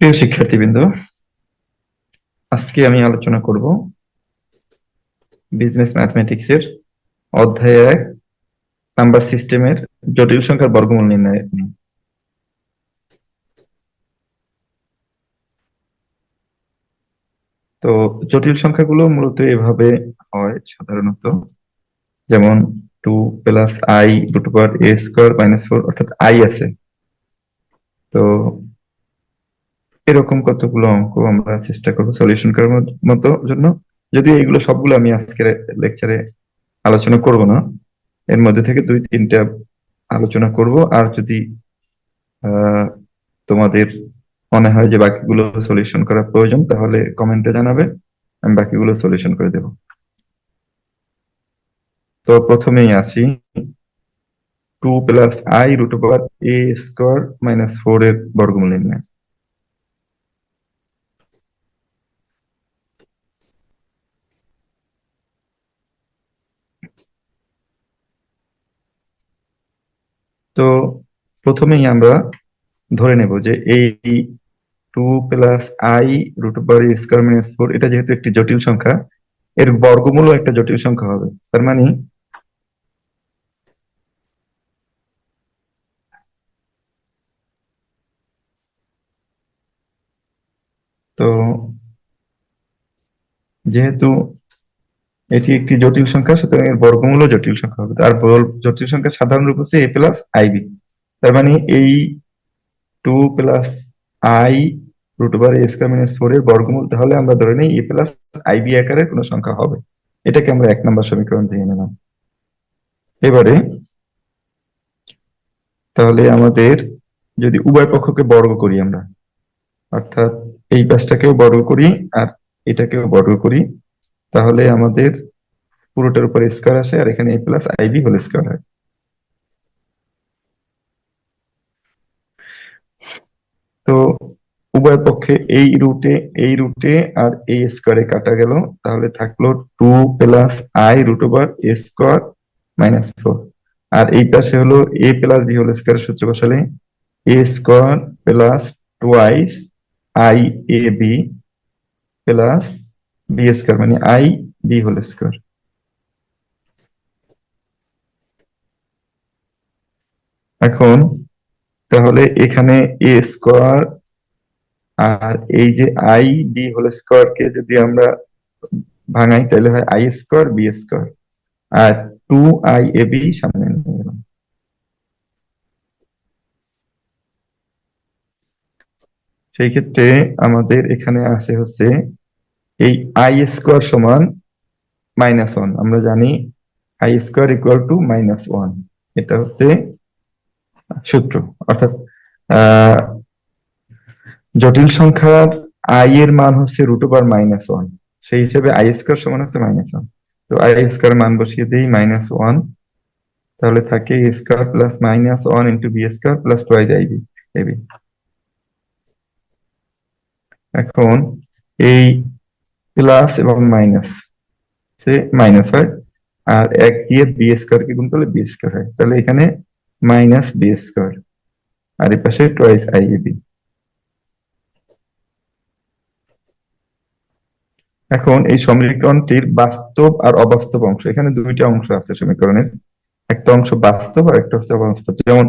প্রিয় শিক্ষার্থীবৃন্দ, আজকে আমি আলোচনা করব বিজনেস ম্যাথমেটিক্স এর অধ্যায় এক নাম্বার সিস্টেমের জটিল সংখ্যার বর্গমূল নির্ণয় তো জটিল সংখ্যাগুলো মূলত এভাবে হয় সাধারণত, যেমন two plus I root over A square minus four অর্থাৎ আই আছে। তো এরকম কতগুলো অঙ্ক আমরা চেষ্টা করব সলিউশন করার মতো জন্য। যদিও এইগুলো সবগুলো আমি আজকের লেকচারে আলোচনা করব না। এর মধ্যে থেকে দুই, তিনটা আলোচনা করব। আর যদি তোমাদের মনে হয় যে বাকিগুলো সলিউশন করা প্রয়োজন, তাহলে কমেন্টে জানাবে। আমি বাকিগুলো সলিউশন করে দেব। তো প্রথমেই আসি। Two plus I root over A square minus four এর বর্গমূল নির্ণয়। তো প্রথমেই আমরা ধরে নেব যে এই two plus I root over square minus four এটা যেহেতু একটি জটিল সংখ্যা, এর বর্গমূলও একটা জটিল সংখ্যা হবে। তার মানে তো যেহেতু এটি একটি জটিল সংখ্যা, সুতরাং এর বর্গমূল জটিল সংখ্যা হবে। আর জটিল সংখ্যা সাধারণ রূপ হচ্ছে এ প্লাস আইবি তার মানে এই two plus I root over A square minus four এর বর্গমূল, তাহলে আমরা ধরে নিই এ প্লাস আইবি আকারের কোনো সংখ্যা হবে। এটাকে আমরা এক নম্বর সমীকরণ থেকে নিলাম। এবারে, তাহলে আমাদের যদি উভয় পক্ষকে বর্গ করি আমরা, অর্থাৎ এই পাশটাকেও বর্গ করি আর এটাকেও বর্গ করি তাহলে আমাদের পুরোটার উপর স্কোয়ার আসে, আর এখানে A plus IB whole square হয়। তো উভয় পক্ষে এই রুটে এই রুটে আর এই স্কোয়ারে কাটা গেল। তাহলে থাকল two plus I root over A square minus four আর এই পাশে হলো A plus B whole square সূত্র বসালে A square plus twice I A B plus B square মানে আই বি হোল স্কোয়ার এখন তাহলে এখানে এ স্কোয়ার আর এই যে আই বি হোল স্কোয়ার কে যদি আমরা ভাঙাই, তাহলে হয় আই স্কোয়ার বি স্কোয়ার আর টু আই এ বি সামনে নিয়ে গেলাম সেই ক্ষেত্রে আমাদের এখানে আসে হচ্ছে এই আই স্কোয়ার সমান মাইনাস ওয়ান আমরা জানি I square equal to minus one এটা হচ্ছে সূত্র। অর্থাৎ জটিল সংখ্যার আই এর মান হচ্ছে রুট ওভার মাইনাস ওয়ান সেই হিসেবে আই স্কোয়ার সমান হচ্ছে মাইনাস ওয়ান তো আই স্কোয়ার মান বসিয়ে দিই মাইনাস ওয়ান তাহলে থাকে square plus minus one into B square plus twice IB AB এখন এই প্লাস এবং মাইনাস। সে মাইনাস হয়, আর এক দিয়ে বি স্কোয়ার কে গুণ করলে বি স্কোয়ার হয়। তাহলে এখানে মাইনাস বি স্কোয়ার আর এই পাশে টয়েস আই বি এখন এই সমীকরণটির বাস্তব আর অবাস্তব অংশ, এখানে দুইটা অংশ আছে সমীকরণের। একটা অংশ বাস্তব আর একটা হচ্ছে অবাস্তব। যেমন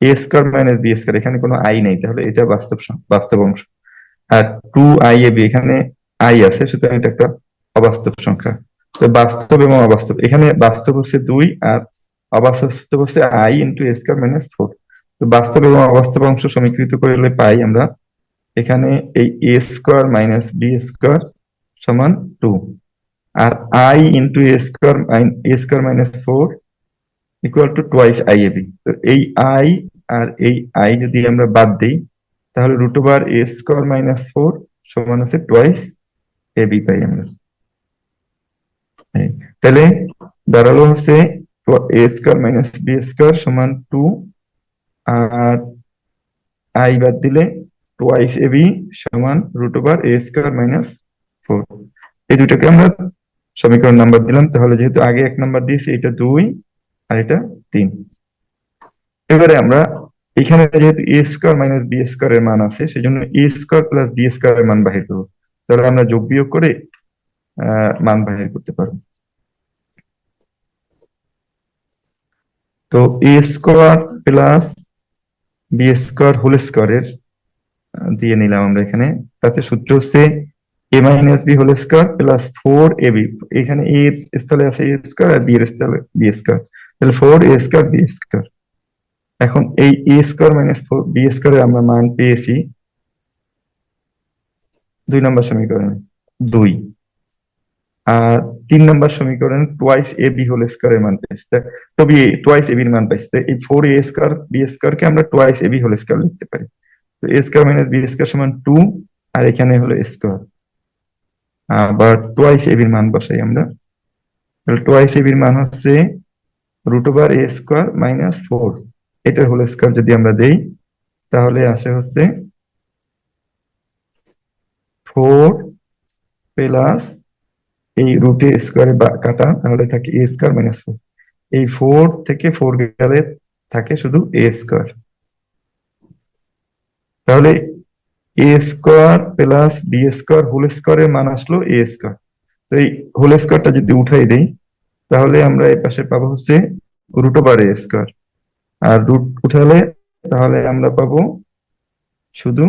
A square minus B square এখানে কোনো আই নেই, তাহলে এটা বাস্তব বাস্তব অংশ। আর টু আই এ বি এখানে আই আছে, সুতরাং এটা একটা অবাস্তব সংখ্যা। তো বাস্তব এবং অবাস্তব। এখানে বাস্তব হচ্ছে দুই আর অবাস্তব হচ্ছে I into A square minus four তো বাস্তব এবং অবাস্তব অংশ সমীকৃত করলে পাই আমরা এখানে এই A square minus B square সমান two R I into A square A square minus four equal to twice I A B তো এই আই আর এই আই যদি আমরা বাদ দিই, তাহলে root over A square minus four সমান আছে টোয়াইস এ বি পাই আমরা তাহলে দাঁড়াল হচ্ছে A square minus B square সমান টু আর আই বাদ দিলে টোয়াইস এ বি সমান root over A square minus four এই দুটাকে আমরা সমীকরণ নাম্বার দিলাম, তাহলে যেহেতু আগে এক নাম্বার দিয়েছি, এটা দুই, আর এটা তিন। এবারে আমরা এখানে যেহেতু A square minus B square এর মান আছে সেই জন্য A square plus B square এর মান বাহির করব। তাহলে আমরা যোগ বিয়োগ করে মান বাহির করতে পারব। তো A square plus B square whole স্কোয়ারের দিয়ে নিলাম আমরা এখানে। তাতে সূত্র হচ্ছে A minus B whole square plus four A B এখানে এ এর স্থলে আছে এ স্কোয়ার আর বি এর স্থলে বি স্কোয়ার তাহলে four A square B square এখন এই A square minus four B স্কোয়ারে আমরা মান পেয়েছি। দুই নম্বর সমীকরণে, দুই। আর তিন নম্বর সমীকরণে twice A B whole square এর মান পেয়েছি। তা- তবে টোয়াইস এ বির মান পাইছি এই four A square B square কে আমরা twice A B whole square লিখতে পারি। তো A square minus B square সমান টু আর এখানে হলো স্কোয়ার আবার টোয়াইস এ বির মান বসাই আমরা। তাহলে টোয়াইস এ বির মান হচ্ছে root over A square minus four এটার হোল স্কোয়ার যদি আমরা দেই, তাহলে আসে হচ্ছে ফোর প্লাস এই রুটে স্কোয়ারে কাটা, তাহলে থাকে এ স্কোয়ার মাইনাস ফোর। এই ফোর থেকে ফোর গেলে থাকে শুধু এ স্কোয়ার। তাহলে A square plus B square whole স্কোয়ারের মান আসলো এ স্কোয়ার। তো এই হোল স্কোয়ারটা যদি উঠাই দেই, তাহলে আমরা এই পাশে পাবো হচ্ছে রুট ওভার এ স্কোয়ার। আর রুট উঠালে তাহলে আমরা পাবো শুধু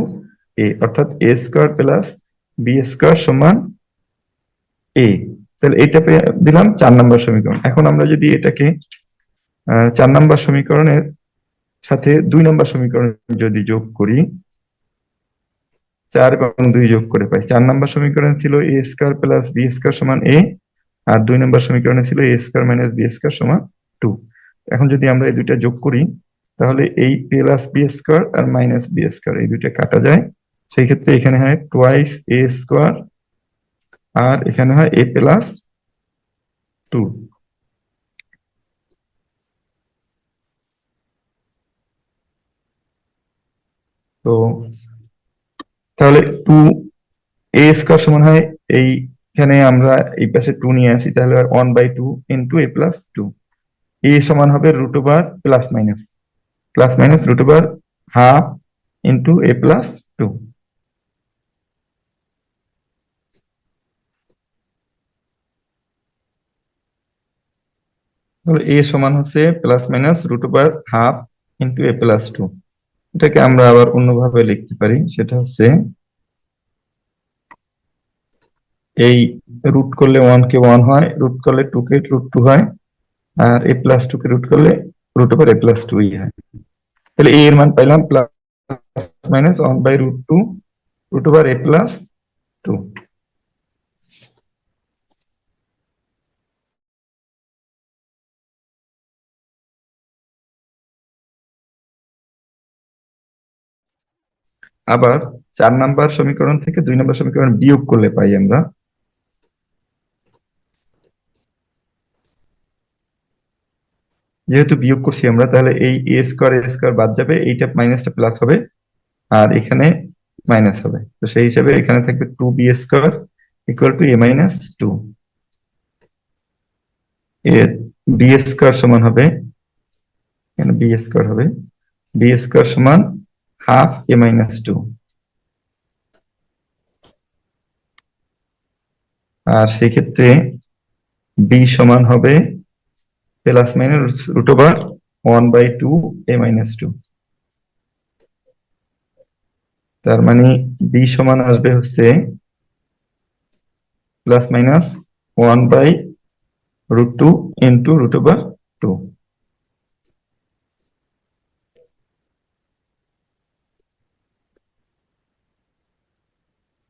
এ, অর্থাৎ A square plus B square সমান এ তাহলে এটা দিলাম চার নম্বর সমীকরণ। এখন আমরা যদি এটাকে চার নম্বর সমীকরণের সাথে দুই নম্বর সমীকরণ যদি যোগ করি, চার এবং দুই যোগ করে পাই। চার নম্বর সমীকরণ ছিল A square plus B square সমান এ আর দুই নম্বর সমীকরণে ছিল A square minus B square সমান টু এখন যদি আমরা এই দুইটা যোগ করি, তাহলে এই প্লাস বি স্কোয়ার আর মাইনাস বি স্কোয়ার এই দুইটা কাটা যায়। সেই ক্ষেত্রে এখানে হয় টোয়াইস এ স্কোয়ার আর এখানে হয় এ প্লাস টু তো তাহলে টু এ স্কোয়ার সমান হয় এইখানে আমরা এই পাশে টু নিয়ে আসি, তাহলে one by two into a plus two a সমান হবে root over plus minus plus minus root over half into a plus two তাহলে এ সমান হচ্ছে plus minus root over half into a plus two এটাকে আমরা আবার অন্যভাবে লিখতে পারি, সেটা হচ্ছে এই রুট করলে ওয়ান কে ওয়ান হয় রুট করলে টু কে রুট টু হয়, আর এ প্লাস টু কে রুট করলে root over a plus two হয়। তাহলে এ এর মান পাইলাম plus minus one by root two root over a plus two আবার চার নাম্বার সমীকরণ থেকে দুই নাম্বার সমীকরণ বিয়োগ করলে পাই আমরা। যেহেতু বিয়োগ করছি আমরা, তাহলে এই এ স্কোয়ার এ স্কোয়ার বাদ যাবে, এইটা মাইনাসটা প্লাস হবে, আর এখানে মাইনাস হবে। তো সেই হিসাবে এখানে থাকবে two b square equal to a minus two a b square সমান হবে, এখানে বি স্কোয়ার হবে বি স্কোয়ার সমান হাফ এ মাইনাস টু আর সেক্ষেত্রে বি সমান হবে plus minus root over by two a minus two তার মানে বি সমান আসবে হচ্ছে plus minus one by root two into root over two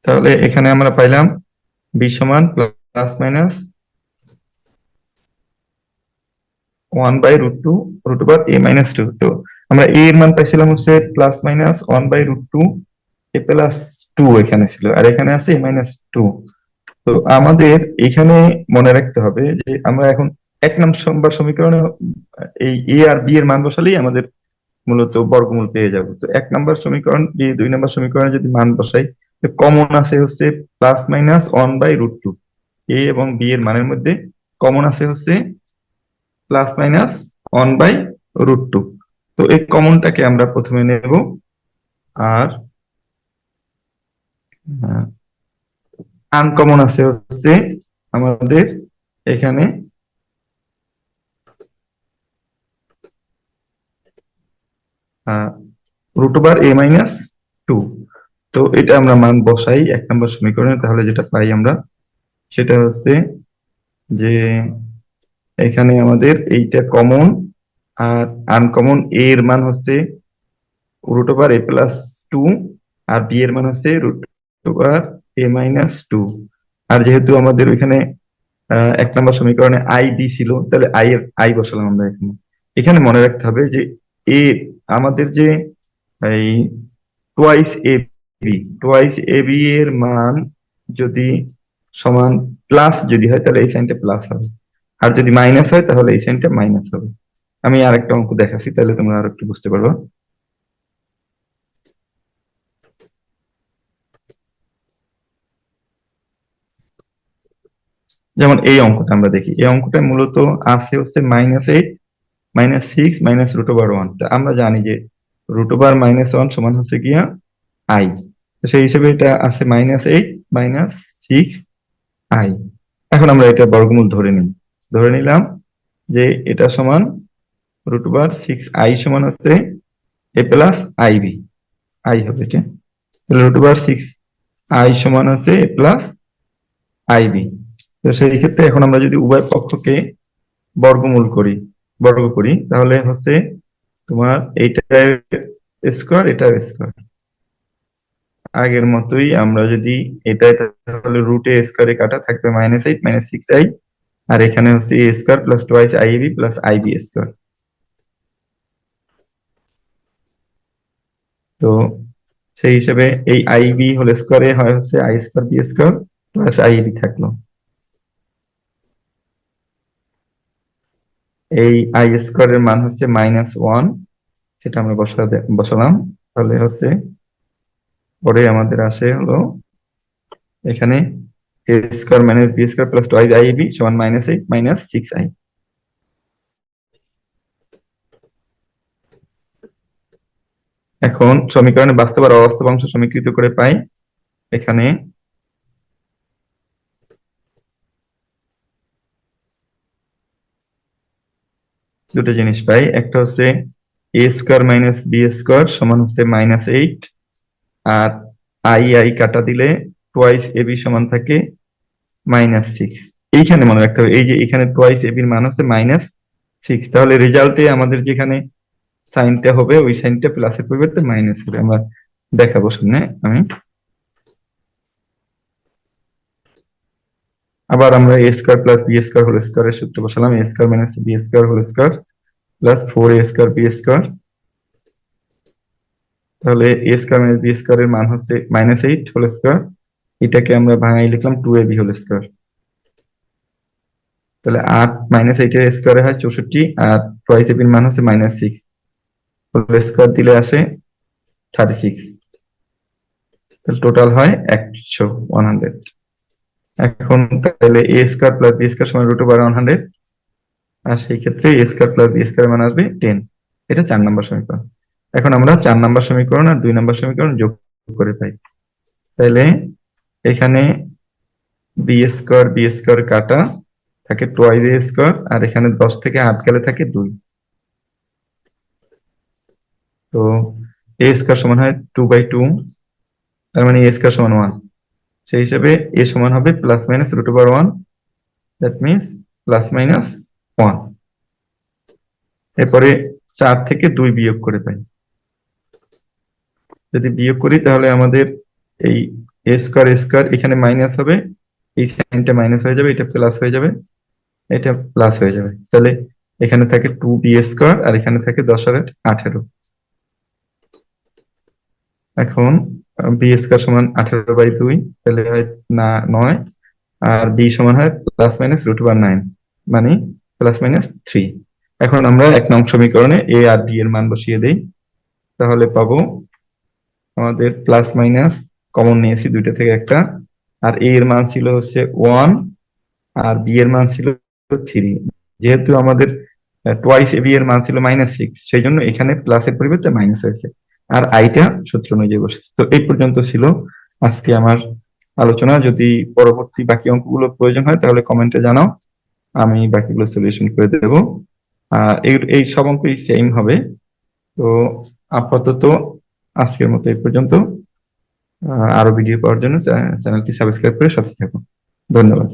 তাহলে এখানে আমরা পাইলাম বি সমান plus minus one by root two, root over a minus two. তো আমরা এ এর মান পাইছিলাম হচ্ছে plus minus one by root two, a plus two এখানে ছিল, আর এখানে আছে এ মাইনাস টু। তো আমাদের এখানে মনে রাখতে হবে যে আমরা এখন এক নম্বর সমীকরণে এই এ আর বি এর মান বসালেই আমাদের মূলত বর্গমূল পেয়ে যাব। তো এক নম্বর সমীকরণ দিয়ে দুই নম্বর সমীকরণে যদি মান বসাই কমন আছে হচ্ছে plus minus one by root two a এবং বি এর মানের মধ্যে কমন আছে হচ্ছে plus minus one by root two তো এই কমনটাকে আমরা প্রথমে নেব আর আনকমন আছে হচ্ছে আমাদের এখানে রুট ওভার এ মাইনাস তো এটা আমরা মান বসাই, এক নম্বর সমীকরণে। তাহলে যেটা পাই আমরা, সেটা হচ্ছে যে এখানে আমাদের এইটা কমন আর আনকমন এ এর মান হচ্ছে root over a plus two R B এর মান হচ্ছে root over a minus two আর যেহেতু আমাদের ওইখানে এক নম্বর সমীকরণে আই বি ছিল, তাহলে আই এর আই বসালাম আমরা এখানে। এখানে মনে রাখতে হবে যে এ আমাদের যে এই twice a b twice a b এর মান যদি সমান প্লাস যদি হয়, তাহলে এই সাইনটা প্লাস হবে। আর যদি মাইনাস হয়, তাহলে এই সাইনটা মাইনাস হবে। আমি আরেকটা অঙ্ক দেখাচ্ছি, তাহলে তোমরা আর একটু বুঝতে পারবে। যেমন এই অঙ্কটা আমরা দেখি। এই অঙ্কটা মূলত আছে হচ্ছে minus eight minus six minus root over one আমরা জানি যে রুট ওভার মাইনাস ওয়ান সমান হচ্ছে গিয়া আই সেই হিসেবে এটা আছে minus eight minus six i এখন আমরা এটা বর্গমূল ধরে নিই। ধরে নিলাম যে এটা সমান রুট ওভার সিক্স আই সমান হচ্ছে a plus i b i হবে এটা। রুট ওভার সিক্স আই সমান হচ্ছে এ প্লাস আই বি তো সেই ক্ষেত্রে এখন আমরা যদি উভয় পক্ষকে বর্গমূল করি, বর্গ করি, তাহলে হচ্ছে তোমার এইটা স্কোয়ার এটা স্কোয়ার আগের মতোই আমরা যদি এটাই তাহলে রুটে স্কোয়ারে কাটা থাকবে minus eight minus six i আর এখানে হচ্ছে a square plus twice i b plus i b square তো সেই হিসেবে এই আই বি হোল স্কোয়ারে হয় হচ্ছে i square b square plus i b থাকল। এই আই স্কোয়ারের মান হচ্ছে মাইনাস ওয়ান সেটা আমরা বসা বসালাম। তাহলে হচ্ছে পরে আমাদের আসে হলো, এখানে a square minus b square plus twice i b সমান minus eight minus six i এখন সমীকরণে বাস্তব আর অবাস্তব অংশ সমীকৃত করে পাই, এখানে দুটো জিনিস পাই, একটা হচ্ছে a square minus b square সমান হচ্ছে মাইনাস এইট আর আই আই কাটা দিলে টোয়াইস এ বি সমান থাকে মাইনাস সিক্স এইখানে মনে রাখতে হবে, এই যে এখানে টোয়াইস এ বির মান হচ্ছে মাইনাস সিক্স তাহলে রেজাল্টে আমাদের যেখানে সাইনটা হবে, ওই সাইনটা প্লাসের পরিবর্তে মাইনাস হবে। আমরা দেখাবো সামনে আমি। আবার আমরা a square plus b square whole স্কোয়ারের সূত্র বসালাম a square minus b square whole square plus four a square b square তাহলে a square minus b square এর মান হচ্ছে মাইনাস এইট হোল স্কোয়ার এটাকে আমরা ভাঙাই লিখলাম two a b whole square তাহলে আট মাইনাস এইট এর স্কোয়ারে হয় চৌষট্টি, আর টোয়াইস এ বির মান হচ্ছে মাইনাস সিক্স হোল স্কোয়ার দিলে আসে থার্টি সিক্স তাহলে টোটাল হয় একশো ওয়ান হান্ড্রেড এখন তাহলে a square plus b square সমান রুট ওভার ওয়ান হান্ড্রেড আর সেই ক্ষেত্রে a square plus b square মান আসবে টেন এটা চার নম্বর সমীকরণ। এখন আমরা চার নাম্বার সমীকরণ আর দুই নাম্বার সমীকরণ যোগ করে পাই। তাহলে এখানে বি স্কোয়ার বি স্কোয়ার কাটা থাকে টোয়াইজ এ স্কোয়ার আর এখানে দশ থেকে আট গেলে থাকে দুই। তো এ স্কোয়ার সমান হয় টু বাই টু তার মানে এ স্কোয়ার সমান ওয়ান সেই হিসাবে এ সমান হবে plus minus root over one that means plus minus one এরপরে চার থেকে দুই বিয়োগ করে পাই। যদি বিয়োগ করি, তাহলে আমাদের এই এ স্কোয়ার এ স্কোয়ার এখানে মাইনাস হবে, এই সাইনটা মাইনাস হয়ে যাবে, এটা প্লাস হয়ে যাবে, এটা প্লাস হয়ে যাবে। তাহলে এখানে থাকে টু বি স্কোয়ার আর এখানে থাকে দশ আর আঠেরো। এখন বি স্কোয়ার সমান আঠেরো বাই দুই, তাহলে হয় না, নয়, আর বি সমান হয় plus minus root over nine মানে প্লাস মাইনাস থ্রি এখন আমরা এক নং সমীকরণে এ আর বি এর মান বসিয়ে দেই। তাহলে পাবো আমাদের প্লাস মাইনাস কমন নিয়েছি দুইটা থেকে একটা। আর এ এর মান ছিল হচ্ছে ওয়ান আর বি এর মান ছিল থ্রি যেহেতু আমাদের টোয়াইস এবি এর মান ছিল মাইনাস সিক্স সেই জন্য এখানে প্লাসের পরিবর্তে মাইনাস হয়েছে। আর আইটা সূত্র অনুযায়ী বসেছে। তো এই পর্যন্ত ছিল আজকে আমার আলোচনা। যদি পরবর্তী বাকি অঙ্কগুলো প্রয়োজন হয়, তাহলে কমেন্টে জানাও। আমি বাকিগুলো সলিউশন করে দেব। এই সব অঙ্কই সেম হবে। তো আপাতত আজকের মতো এই পর্যন্ত। আরও ভিডিও পাওয়ার জন্য চ্যানেলটি সাবস্ক্রাইব করে সাথে থাকুন। ধন্যবাদ।